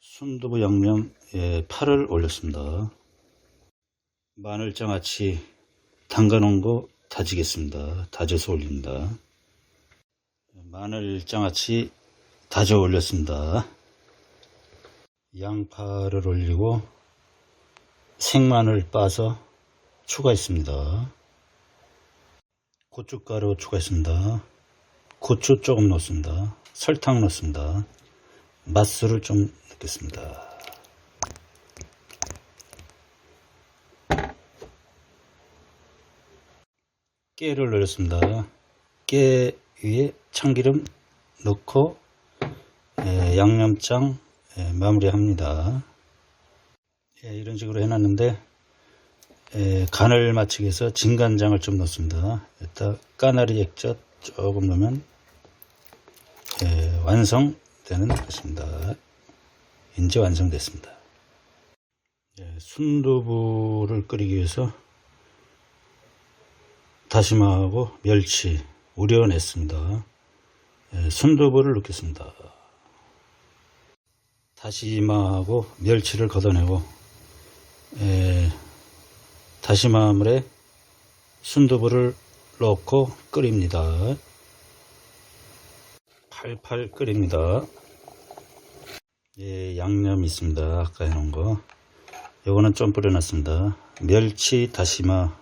순두부 양념 에 파를 올렸습니다. 마늘장아찌 담가 놓은 거 다지겠습니다. 다져서 올립니다. 마늘장아찌 다져 올렸습니다. 양파를 올리고 생마늘 빠서 추가했습니다. 고춧가루 추가했습니다. 고추 조금 넣습니다. 설탕 넣습니다. 맛술을 좀 넣겠습니다. 깨를 넣었습니다. 깨 위에 참기름 넣고 에, 양념장 에, 마무리합니다. 예, 이런 식으로 해놨는데 에, 간을 맞추기 위해서 진간장을 좀 넣습니다. 일단 까나리 액젓 조금 넣으면 예, 완성되는 것입니다. 이제 완성됐습니다. 예, 순두부를 끓이기 위해서 다시마하고 멸치 우려냈습니다. 예, 순두부를 넣겠습니다. 다시마하고 멸치를 걷어내고 예, 다시마 물에 순두부를 넣고 끓입니다. 팔팔 끓입니다. 예, 양념 있습니다. 아까 해놓은 거. 요거는 좀 뿌려놨습니다. 멸치 다시마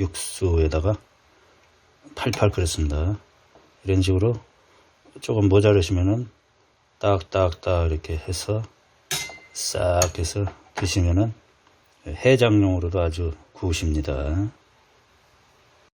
육수에다가 팔팔 끓였습니다. 이런 식으로 조금 모자르시면은 딱딱딱 이렇게 해서 싹 해서 드시면은 해장용으로도 아주 구우십니다.